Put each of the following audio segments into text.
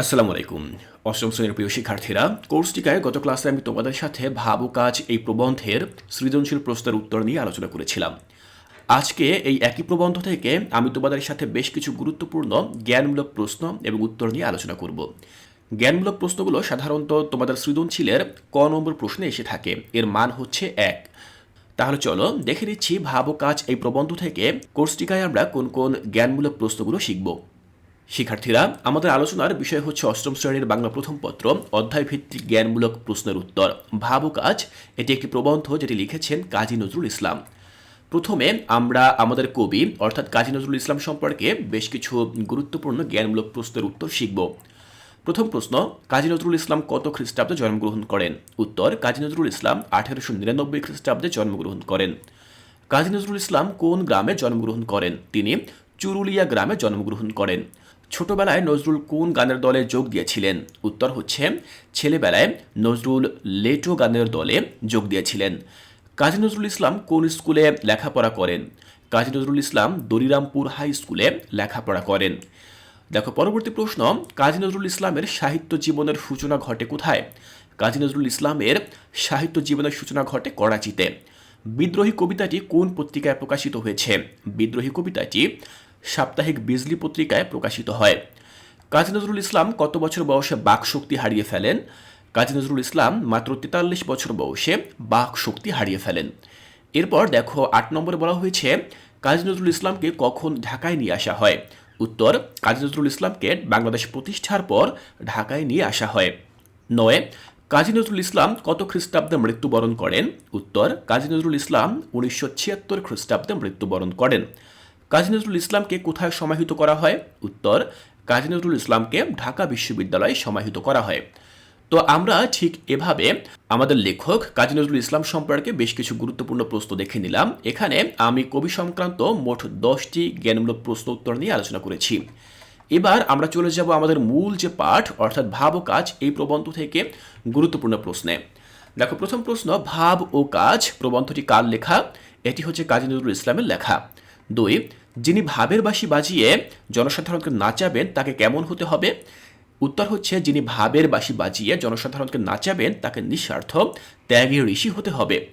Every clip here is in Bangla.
আসসালামু আলাইকুম। অষ্টম শ্রেণির প্রিয় শিক্ষার্থীরা কোর্সটিকায় গত ক্লাসে আমি তোমাদের সাথে ভাবু কাজ এই প্রবন্ধের সৃজনশীল প্রশ্নের উত্তর নিয়ে আলোচনা করেছিলাম। আজকে এই একই প্রবন্ধ থেকে আমি তোমাদের সাথে বেশ কিছু গুরুত্বপূর্ণ, জ্ঞানমূলক প্রশ্ন এবং উত্তর নিয়ে আলোচনা করব। জ্ঞানমূলক প্রশ্নগুলো সাধারণত তোমাদের সৃজনশীলের ক নম্বর প্রশ্নে এসে থাকে। এর মান হচ্ছে এক। তাহলে চলো দেখে নিচ্ছি ভাবু কাজ এই প্রবন্ধ থেকে কোর্সটিকায় আমরা কোন কোন জ্ঞানমূলক প্রশ্নগুলো শিখব। শিক্ষার্থীরা, আমাদের আলোচনার বিষয় হচ্ছে অষ্টম শ্রেণির বাংলা প্রথম পত্র অধ্যায় ভিত্তিক জ্ঞানমূলক প্রশ্নের উত্তর। ভাবু কাজ এটি একটি প্রবন্ধ যেটি লিখেছেন কাজী নজরুল ইসলাম। প্রথমে আমরা আমাদের কবি, অর্থাৎ কাজী নজরুল ইসলাম সম্পর্কে বেশ কিছু গুরুত্বপূর্ণ জ্ঞানমূলক প্রশ্নের উত্তর শিখব। প্রথম প্রশ্ন, কাজী নজরুল ইসলাম কত খ্রিস্টাব্দে জন্মগ্রহণ করেন? উত্তর, কাজী নজরুল ইসলাম আঠেরোশো নিরানব্বই খ্রিস্টাব্দে জন্মগ্রহণ করেন। কাজী নজরুল ইসলাম কোন গ্রামে জন্মগ্রহণ করেন? তিনি চুরুলিয়া গ্রামে জন্মগ্রহণ করেন। ছোটবেলায় নজরুল কোন গানের দলে যোগ দিয়েছিলেন? উত্তর হচ্ছে, ছেলেবেলায় নজরুল লেটো গানের দলে যোগ দিয়েছিলেন। কাজী নজরুল ইসলাম কোন স্কুলে লেখাপড়া করেন? কাজী নজরুল ইসলাম দরিরামপুর হাই স্কুলে লেখাপড়া করেন। দেখো, পরবর্তী প্রশ্ন, কাজী নজরুল ইসলামের সাহিত্য জীবনের সূচনা ঘটে কোথায়? কাজী নজরুল ইসলামের সাহিত্য জীবনের সূচনা ঘটে করাচিতে। বিদ্রোহী কবিতাটি কোন পত্রিকায় প্রকাশিত হয়েছে? বিদ্রোহী কবিতাটি সাপ্তাহিক বিজলি পত্রিকায় প্রকাশিত হয়। কাজী নজরুল ইসলাম কত বছর বয়সে বাক শক্তি হারিয়ে ফেলেন? কাজী নজরুল ইসলাম মাত্র তেতাল্লিশ বছর বয়সে বাক শক্তি হারিয়ে ফেলেন। এরপর দেখো আট নম্বরে বলা হয়েছে, কাজী নজরুল ইসলামকে কখন ঢাকায় নিয়ে আসা হয়? উত্তর, কাজী নজরুল ইসলামকে বাংলাদেশ প্রতিষ্ঠার পর ঢাকায় নিয়ে আসা হয়। নয়, কাজী নজরুল ইসলাম কত খ্রিস্টাব্দে মৃত্যুবরণ করেন? উত্তর, কাজী নজরুল ইসলাম উনিশশো ছিয়াত্তর খ্রিস্টাব্দে মৃত্যুবরণ করেন। কাজী নজরুল ইসলামকে কোথায় সমাহিত করা হয়? উত্তর, কাজী নজরুল ইসলামকে ঢাকা বিশ্ববিদ্যালয়ে সমাহিত করা হয়। তো আমরা ঠিক এভাবে আমাদের লেখক কাজী নজরুল ইসলাম সম্পর্কে বেশ কিছু গুরুত্বপূর্ণ প্রশ্ন দেখে নিলাম। এখানে আমি কবি সংক্রান্ত মোট দশটি জ্ঞানমূলক প্রশ্ন উত্তর নিয়ে আলোচনা করেছি। এবার আমরা চলে যাব আমাদের মূল যে পাঠ, অর্থাৎ ভাব ও কাজ এই প্রবন্ধ থেকে গুরুত্বপূর্ণ প্রশ্নে। দেখো, প্রথম প্রশ্ন, ভাব ও কাজ প্রবন্ধটি কার লেখা? এটি হচ্ছে কাজী নজরুল ইসলামের লেখা। দুই যিনি ভাবের বাঁশি বাজিয়ে জনসাধারণকে নাচাবেন, তাকে কেমন হতে হবে? উত্তর হচ্ছে, যিনি ভাবের বাঁশি বাজিয়ে জনসাধারণকে নাচাবেন, তাকে নিঃস্বার্থ ত্যাগী ঋষি হতে হবে।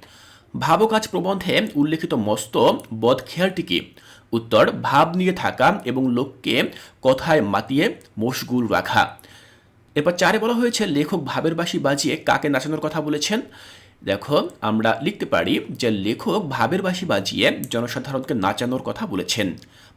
ভাবকাজ প্রবন্ধে উল্লেখিত মস্ত বদ খেয়ালটি কি? উত্তর, ভাব নিয়ে থাকা এবং লোককে কথায় মাতিয়ে মশগুল রাখা। এরপর চারে বলা হয়েছে, লেখক ভাবের বাঁশি বাজিয়ে কাকে নাচানোর কথা বলেছেন? দেখো, আমরা লিখতে পারি যে লেখক ভাবের বাঁশি বাজিয়ে জনসাধারণকে নাচানোর কথা বলেছেন।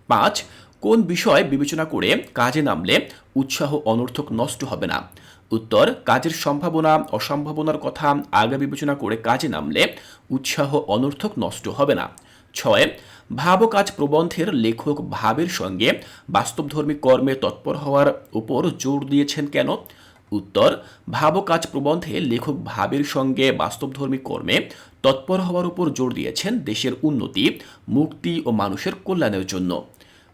পাঁচ, কোন বিষয় বিবেচনা করে কাজে নামলে উৎসাহ অনর্থক নষ্ট হবে না? উত্তর, কাজের সম্ভাবনা, অসম্ভাবনার কথা আগে বিবেচনা করে কাজে নামলে উৎসাহ অনর্থক নষ্ট হবে না। ছয় ভাব কাজ প্রবন্ধের লেখক ভাবের সঙ্গে বাস্তবধর্মী কর্মে তৎপর হওয়ার উপর জোর দিয়েছেন কেন? উত্তর ভাব কাজ প্রবন্ধে লেখক ভাবের সঙ্গে বাস্তবধর্মী কর্মে তৎপর হওয়ার উপর জোর দিয়েছেন দেশের উন্নতি, মুক্তি ও মানুষের কল্যাণের জন্য।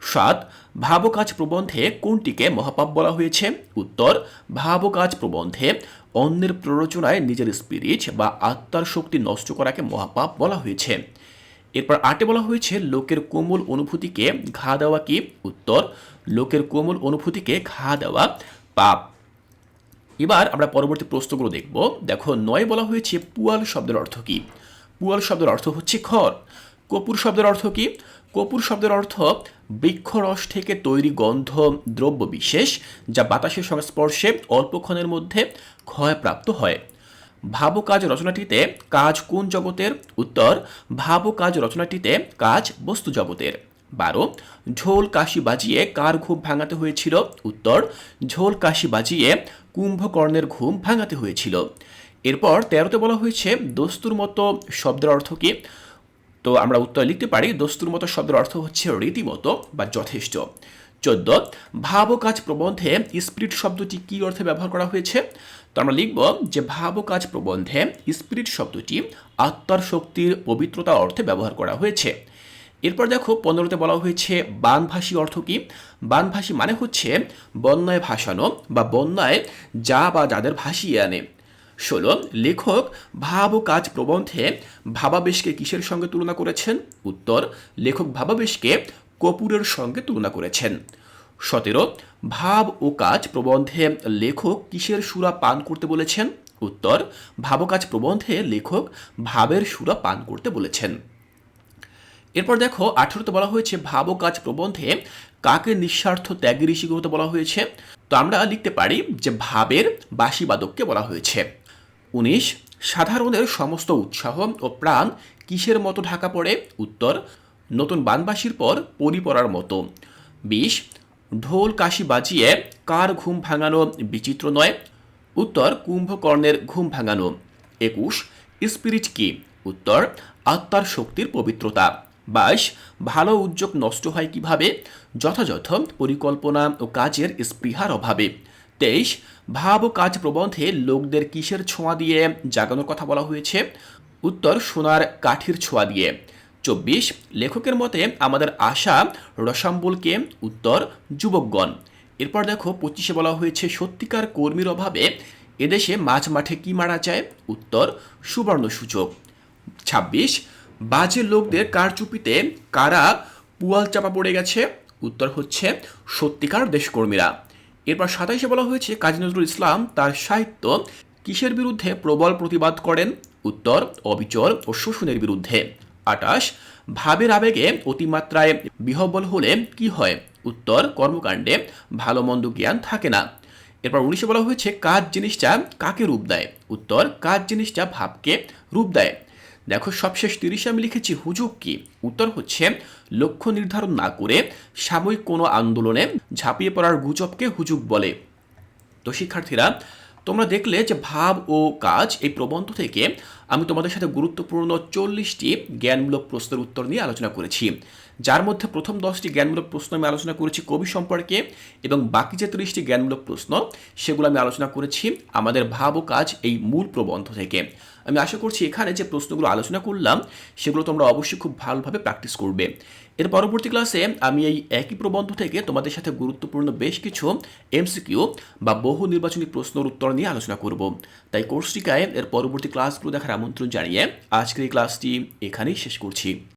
সাত ভাবকাজ প্রবন্ধে কোনটিকে মহাপাপ বলা হয়েছে? উত্তর ভাবকাজ প্রবন্ধে অন্যের প্ররোচনায় নিজের স্পিরিট বা আত্মার শক্তি নষ্ট করাকে মহাপাপ বলা হয়েছে। এরপর আটে বলা হয়েছে, লোকের কোমল অনুভূতিকে ঘা দেওয়া কি? উত্তর, লোকের কোমল অনুভূতিকে ঘা দেওয়া পাপ। এবার আমরা পরবর্তী প্রশ্নগুলো দেখব। দেখো, নয় বলা হয়েছে পুয়াল শব্দের অর্থ কি? পুয়াল শব্দের অর্থ হচ্ছে খড়। কপুর শব্দের অর্থ কি? কপুর শব্দের অর্থ বৃক্ষরস থেকে তৈরি গন্ধ, দ্রব্য বিশেষ, যা বাতাসের সংস্পর্শে অল্পক্ষণের মধ্যে ক্ষয়প্রাপ্ত হয়। ভাব কাজ রচনাটিতে কাজ কোন জগতের? উত্তর ভাব কাজ রচনাটিতে কাজ বস্তু জগতের। বারো ঝোল কাশি বাজিয়ে কার ঘুম ভাঙাতে হয়েছিল? উত্তর ঝোল কাশি বাজিয়ে কুম্ভকর্ণের ঘুম ভাঙাতে হয়েছিল। এরপর তেরোতে বলা হয়েছে, দস্তুর মতো শব্দের অর্থ কি? তো আমরা উত্তর লিখতে পারি, দস্তুর মতো শব্দের অর্থ হচ্ছে রীতিমতো বা যথেষ্ট। চোদ্দ ভাব কাজ প্রবন্ধে স্পিরিট শব্দটি কি অর্থে ব্যবহার করা হয়েছে? তো আমরা লিখব যে ভাব কাজ প্রবন্ধে স্পিরিট শব্দটি আত্মার শক্তির পবিত্রতা অর্থে ব্যবহার করা হয়েছে। এরপর দেখো পনেরোতে বলা হয়েছে বানভাসী অর্থ কি? বানভাসী মানে হচ্ছে বন্যায় ভাসানো বা বন্যায় যা বা যাদের ভাসিয়ে আনে। ষোলো, লেখক ভাব ও কাজ প্রবন্ধে ভাবাবেশকে কিসের সঙ্গে তুলনা করেছেন? উত্তর, লেখক ভাবাবেশকে কপুরের সঙ্গে তুলনা করেছেন। সতেরো ভাব ও কাজ প্রবন্ধে লেখক কিসের সুরা পান করতে বলেছেন? উত্তর ভাব কাজ প্রবন্ধে লেখক ভাবের সুরা পান করতে বলেছেন। এরপর দেখো, আঠেরোতে বলা হয়েছে ভাব কাজ প্রবন্ধে কাকে নিঃস্বার্থ ত্যাগী ঋষি হতে বলা হয়েছে? তো আমরা লিখতে পারি যে ভাবের বাসিবাদককে বলা হয়েছে। উনিশ, সাধারণের সমস্ত উৎসাহ ও প্রাণ কিসের মতো ঢাকা পড়ে? উত্তর, নতুন বানবাসীর পর পরি পড়ার মতো। বিশ, ঢোল কাশি বাজিয়ে কার ঘুম ভাঙানো বিচিত্র নয়? উত্তর, কুম্ভকর্ণের ঘুম ভাঙানো। একুশ, স্পিরিট কি? উত্তর, আত্মার শক্তির পবিত্রতা। বাইশ ভালো উদ্যোগ নষ্ট হয় কীভাবে? যথাযথ পরিকল্পনা ও কাজের স্পৃহার অভাবে। তেইশ, ভাব ও কাজ প্রবন্ধে লোকদের কিসের ছোঁয়া দিয়ে জাগানোর কথা বলা হয়েছে? উত্তর, সোনার কাঠির ছোঁয়া দিয়ে। চব্বিশ, লেখকের মতে আমাদের আশা রসাম্বলকে, উত্তর, যুবকগণ। এরপর দেখো, পঁচিশে বলা হয়েছে, সত্যিকার কর্মীর অভাবে এদেশে মাঝ মাঠে কি মারা যায়? উত্তর সুবর্ণ সূচক ছাব্বিশ বাজে লোকদের কারচুপিতে কারা পুয়াল চাপা পড়ে গেছে? উত্তর হচ্ছে, সত্যিকার দেশকর্মীরা। এরপর সাতাইশে বলা হয়েছে, কাজী নজরুল ইসলাম তার সাহিত্য কিসের বিরুদ্ধে প্রবল প্রতিবাদ করেন? উত্তর, অবিচর ও শোষণের বিরুদ্ধে। আটাশ, ভাবের আবেগে অতিমাত্রায় বিহবল হলে কি হয়? উত্তর, কর্মকাণ্ডে ভালো মন্দ জ্ঞান থাকে না। এরপর উনিশে বলা হয়েছে, কাজ জিনিসটা কাকে রূপ দেয়? উত্তর, কাজ জিনিসটা ভাবকে রূপ দেয়। দেখো, সবশেষ তিরিশে আমি লিখেছি, হুজুগ কি? উত্তর হচ্ছে, লক্ষ্য নির্ধারণ না করে সাময়িক কোনো আন্দোলনে ঝাঁপিয়ে পড়ার গুজবকে হুজুগ বলে। তো শিক্ষার্থীরা, তোমরা দেখলে যে ভাব ও কাজ এই প্রবন্ধ থেকে আমি তোমাদের সাথে গুরুত্বপূর্ণ চল্লিশটি জ্ঞানমূলক প্রশ্নের উত্তর নিয়ে আলোচনা করেছি। যার মধ্যে প্রথম দশটি জ্ঞানমূলক প্রশ্ন আমি আলোচনা করেছি কবি সম্পর্কে এবং বাকি যে তিরিশটি জ্ঞানমূলক প্রশ্ন, সেগুলো আমি আলোচনা করেছি আমাদের ভাব ও কাজ এই মূল প্রবন্ধ থেকে। আমি আশা করছি এখানে যে প্রশ্নগুলো আলোচনা করলাম, সেগুলো তোমরা অবশ্যই খুব ভালোভাবে প্র্যাকটিস করবে। এর পরবর্তী ক্লাসে আমি এই একই প্রবন্ধ থেকে তোমাদের সাথে গুরুত্বপূর্ণ বেশ কিছু এমসিকিউ বা বহু নির্বাচনী প্রশ্নের উত্তর নিয়ে আলোচনা করব। তাই কোর্সটিকায় এর পরবর্তী ক্লাসগুলো দেখার আমন্ত্রণ জানিয়ে আজকের এই ক্লাসটি এখানেই শেষ করছি।